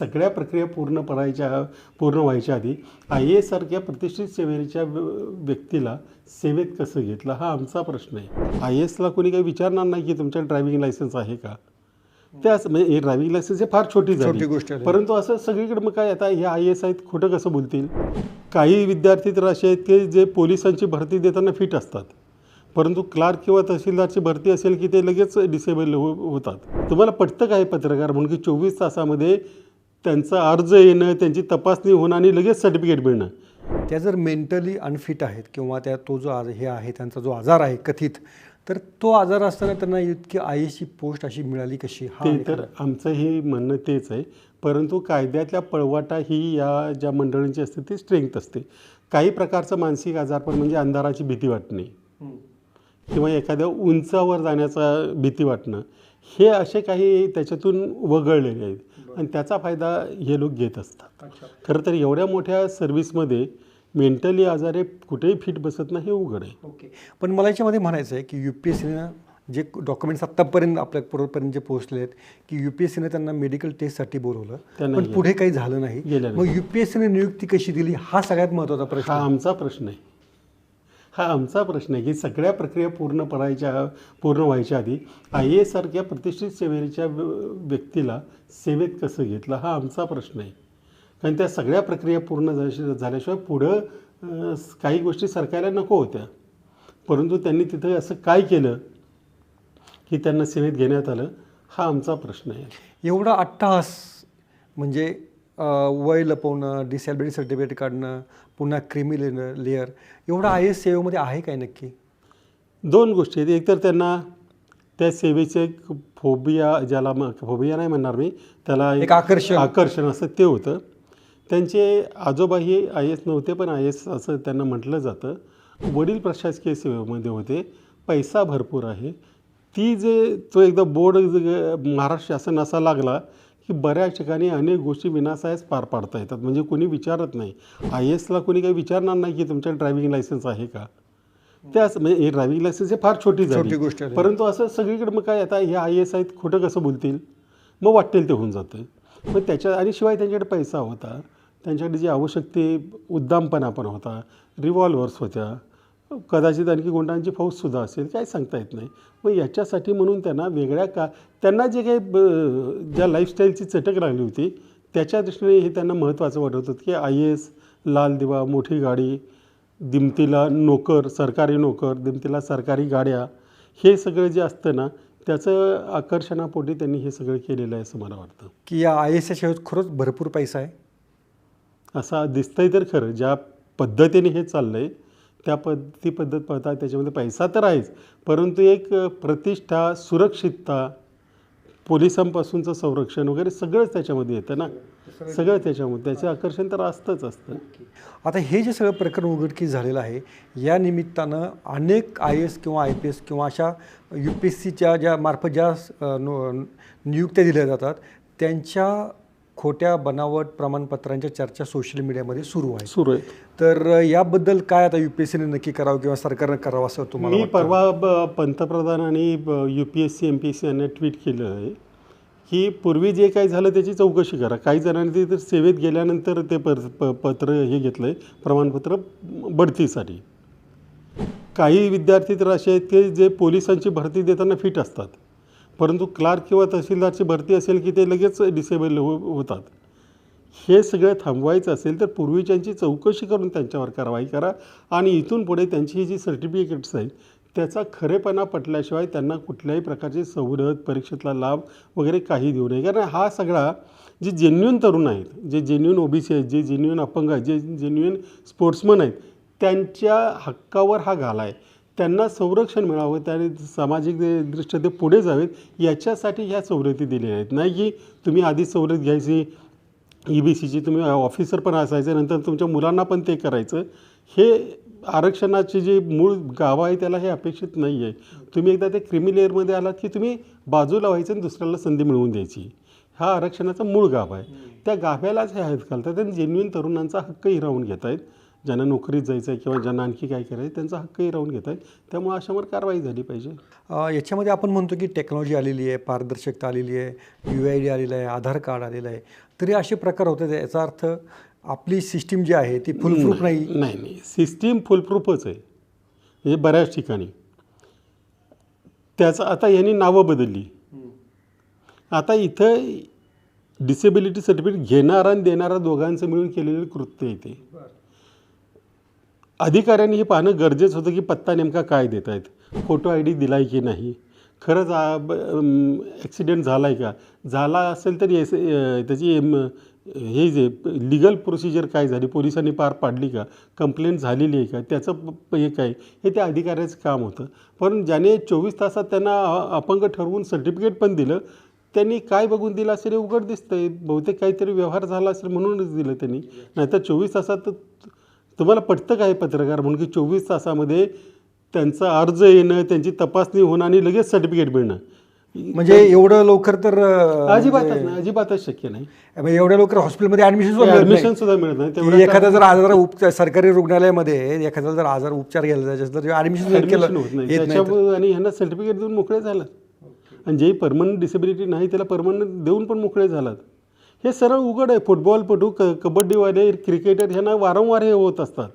सगळ्या प्रक्रिया पूर्ण करायच्या पूर्ण व्हायच्या आधी आय ए सारख्या प्रतिष्ठित सेवेच्या व्य- व्यक्तीला सेवेत कसं घेतलं हा आमचा प्रश्न आहे. आय ए एसला कोणी काही विचारणार नाही की तुमच्या ड्रायव्हिंग लायसन्स आहे का? त्याच म्हणजे हे ड्रायव्हिंग लायसन्स हे फार छोटी झाली. गोष्ट आहे. परंतु असं सगळीकडे मग काय आता हे आय एस आहेत खोटं कसं बोलतील? काही विद्यार्थी तर असे आहेत की जे पोलिसांची भरती देताना फिट असतात. परंतु क्लार्क किंवा तहसीलदारची भरती असेल की ते लगेच डिसेबल हो होतात. तुम्हाला पटतं काय पत्रकार? म्हणून की चोवीस तासामध्ये त्यांचा अर्ज येणं त्यांची तपासणी होणं आणि लगेच सर्टिफिकेट मिळणं. त्या जर मेंटली अनफिट आहेत किंवा त्या तो जो आज हे आहे त्यांचा जो आजार आहे कथित तर तो आजार असताना त्यांना इतकी आय एसची पोस्ट अशी मिळाली कशी? हा ते तर आमचं हे म्हणणं तेच आहे. परंतु कायद्यातल्या पळवाटा ही या ज्या मंडळींची असते ती स्ट्रेंथ असते. काही प्रकारचं मानसिक आजारपण म्हणजे अंधाराची भीती वाटणे. किंवा एखाद्या उंचावर जाण्याचा भीती वाटणं. हे असे काही त्याच्यातून वगळलेले आहेत. आणि त्याचा फायदा हे लोक घेत असतात. खरं तर एवढ्या मोठ्या सर्व्हिसमध्ये मेंटली आजारे कुठेही फिट बसत नाही हे उघड आहे. ओके. पण मला याच्यामध्ये म्हणायचं आहे की यू पी एस सीनं जे डॉक्युमेंट्स आत्तापर्यंत आपल्या पूर्वपर्यंत जे पोहोचले आहेत की यू पी एस सीने त्यांना मेडिकल टेस्टसाठी बोलवलं त्यांना पण. पुढे काही झालं नाही. मग यू पी एस सीने नियुक्ती कशी दिली? हा सगळ्यात महत्त्वाचा प्रश्न हा. आमचा प्रश्न आहे. हा आमचा प्रश्न आहे. की सगळ्या प्रक्रिया पूर्ण पडायच्या पूर्ण व्हायच्या आधी आय ए सारख्या प्रतिष्ठित सेवेच्या व्यक्तीला सेवेत कसं घेतलं हा आमचा प्रश्न आहे. कारण त्या सगळ्या प्रक्रिया पूर्ण झाल्याशिवाय पुढं काही गोष्टी सरकायला नको होत्या. परंतु त्यांनी तिथं असं काय केलं की त्यांना सेवेत घेण्यात आलं हा आमचा प्रश्न आहे. एवढा अट्टहास म्हणजे वय लपवणं डिसॅबिलिटी सर्टिफिकेट काढणं पुन्हा क्रिमी लेअर. एवढा आय एस सेवेमध्ये आहे काय नक्की? दोन गोष्टी आहेत. एक तर त्यांना त्या सेवेचे एक फोबिया ज्याला फोबिया नाही म्हणणार मी त्याला एक आकर्षण. आकर्षण असं ते होतं. त्यांचे आजोबाही आय एस नव्हते पण आय एस असं त्यांना म्हटलं जातं. वडील प्रशासकीय सेवेमध्ये होते. पैसा भरपूर आहे. ती जे तो एकदा बोर्ड महाराष्ट्र शासन असा लागला की बऱ्याच ठिकाणी अनेक गोष्टी विनासायच पार पाडता येतात. म्हणजे कोणी विचारत नाही. आय एसला कोणी काही विचारणार नाही की तुमच्या ड्रायव्हिंग लायसन्स आहे का? त्याच म्हणजे हे ड्रायव्हिंग लायसन्स हे फार छोटी छोटी झाली गोष्ट आहे. परंतु असं सगळीकडे मग काय आता हे आय एस आहेत खोटं कसं बोलतील? मग वाटेल ते होऊन जातं. मग त्याच्या आणि शिवाय त्यांच्याकडे पैसा होता. त्यांच्याकडे जी आवश्यक ते उद्दामपणा पण होता. रिव्हॉल्वर्स होत्या. कदाचित आणखी गुंडांची फौजसुद्धा असेल काय सांगता येत नाही. मग याच्यासाठी म्हणून त्यांना वेगळ्या का त्यांना जे काही ब- ज्या लाईफस्टाईलची चटक लागली होती त्याच्या दृष्टीने हे त्यांना महत्त्वाचं वाटत होतं की आय एस लाल दिवा मोठी गाडी दिमतीला नोकर सरकारी नोकर दिमतीला सरकारी गाड्या हे सगळं जे असतं ना त्याचं आकर्षणापोटी त्यांनी हे सगळं केलेलं आहे असं मला वाटतं. की या आय एसच्या सेवेत खरंच भरपूर पैसा आहे? असा दिसतंय तर खरं ज्या पद्धतीने हे चाललं आहे त्या पद ती पद्धत पाहता त्याच्यामध्ये पैसा तर आहेच. परंतु एक प्रतिष्ठा सुरक्षितता पोलिसांपासूनचं संरक्षण वगैरे सगळंच त्याच्यामध्ये येतं ना? सगळं त्याच्यामध्ये. त्याचे आकर्षण तर असतंच असतं. आता हे जे सगळं प्रकरण उघडकीस झालेलं आहे या निमित्तानं अनेक आय एस किंवा आय पी एस किंवा अशा यू पी एस सीच्या ज्या मार्फत ज्या नो- नियुक्त्या दिल्या जातात त्यांच्या खोट्या बनावट प्रमाणपत्रांच्या चर्चा सोशल मीडियामध्ये सुरू आहे. सुरू आहे. तर याबद्दल काय आता यू पी एस सीने नक्की करावं किंवा सरकारनं करावं असं तुम्हाला मी? परवा पंतप्रधान आणि U P S C M P S C यांना ट्विट केलं आहे की पूर्वी जे काही झालं त्याची चौकशी करा. काही जणांनी ते तर सेवेत गेल्यानंतर ते पर प पत्र हे घेतलं आहे प्रमाणपत्र बढतीसाठी. काही विद्यार्थी तर असे आहेत की जे पोलिसांची भरती देताना फिट असतात. परंतु क्लार्क किंवा तहसीलदारची भरती असेल की ते लगेच डिसेबल हो होतात. हे सगळं थांबवायचं असेल तर पूर्वीच्यांची चौकशी करून त्यांच्यावर कारवाई करा आणि इथून पुढे त्यांची ही जी सर्टिफिकेट्स आहेत त्याचा खरेपणा पटल्याशिवाय त्यांना कुठल्याही प्रकारची सवलत परीक्षेतला लाभ वगैरे काही देऊ नये. कारण हा सगळा जे जेन्युन तरुण आहेत जे जेन्युन ओ बी सी आहेत जे जेन्युन अपंग आहेत जे जेन्युन स्पोर्ट्समन आहेत त्यांच्या हक्कावर हा घाला आहे. त्यांना संरक्षण मिळावं त्याने सामाजिक दृष्ट्या ते पुढे जावेत याच्यासाठी ह्या सवलती दिलेल्या आहेत. नाही की तुम्ही आधी सवलत घ्यायची ई बी सीची तुम्ही ऑफिसर पण असायचं नंतर तुमच्या मुलांना पण ते करायचं. हे आरक्षणाचे जे मूळ गावं आहे त्याला हे अपेक्षित नाही आहे तुम्ही एकदा ते क्रिमी लेअरमध्ये आलात की तुम्ही बाजूला व्हायचं आणि दुसऱ्याला संधी मिळवून द्यायची. हा आरक्षणाचा मूळ गाभ आहे. त्या गाभ्यालाच हे आहेत घालतात आणि जेन्युइन तरुणांचा हक्क हिरावून घेत आहेत ज्यांना नोकरीत जायचं आहे किंवा ज्यांना आणखी काय करायचं आहे त्यांचा हक्कही राहून घेत आहे त्यामुळे अशावर कारवाई झाली पाहिजे. अ, याच्यामध्ये आपण म्हणतो की टेक्नॉलॉजी आलेली आहे पारदर्शकता आलेली आहे यू आय डी आलेलं आहे आधार कार्ड आलेलं आहे. तरी असे प्रकार होते याचा अर्थ आपली सिस्टीम जी आहे ती फुलप्रूफ नाही नाही? नाही सिस्टीम फुलप्रूफच आहे. म्हणजे बऱ्याच ठिकाणी. त्याचं आता यांनी नावं बदलली. आता इथं डिसेबिलिटी सर्टिफिकेट घेणारा आणि देणारा दोघांचं मिळून केलेलं कृत्य आहे ते. अधिकाऱ्यांनी हे पाहणं गरजेचं होतं की पत्ता नेमका काय देत आहेत फोटो आय डी दिला आहे की नाही? खरंच ॲक्सिडेंट झाला आहे का? झाला असेल तर एस त्याची एम हे जे लिगल प्रोसिजर काय झाली? पोलिसांनी पार पाडली का? कंप्लेंट झालेली आहे का? त्याचं प- हे काय? हे त्या अधिकाऱ्याचं काम होतं. पण ज्याने चोवीस तासात त्यांना अपंग ठरवून सर्टिफिकेट पण दिलं त्यांनी काय बघून दिलं असेल हे उघड दिसतंय. बहुतेक काहीतरी व्यवहार झाला असेल म्हणूनच दिलं त्यांनी. नाहीतर चोवीस तासात तुम्हाला पटतं काय पत्रकार? म्हणून की चोवीस तासामध्ये त्यांचा अर्ज येणं त्यांची तपासणी होणं आणि लगेच सर्टिफिकेट मिळणं. म्हणजे एवढं लवकर तर अजिबातच म्हणजे- नाही अजिबातच शक्य नाही. म्हणजे एवढ्या लवकर हॉस्पिटलमध्ये ऍडमिशन ऍडमिशन सुद्धा मिळत नाही. तेवढ्या एखादा जर आजार उपचार सरकारी रुग्णालयामध्ये एखादा जर आजार उपचार घ्यायला जायचं तर ऍडमिशन केलं होत नाही. त्याच्यामुळे आणि ह्यांना सर्टिफिकेट देऊन मोकळे झालं. आणि जे परमनंट डिसेबिलिटी नाही त्याला परमनंट देऊन पण मोकळे झालात. हे सरळ उघड आहे. फुटबॉलपटू क कबड्डीवाले क्रिकेटर ह्यांना वारंवार हे होत असतात.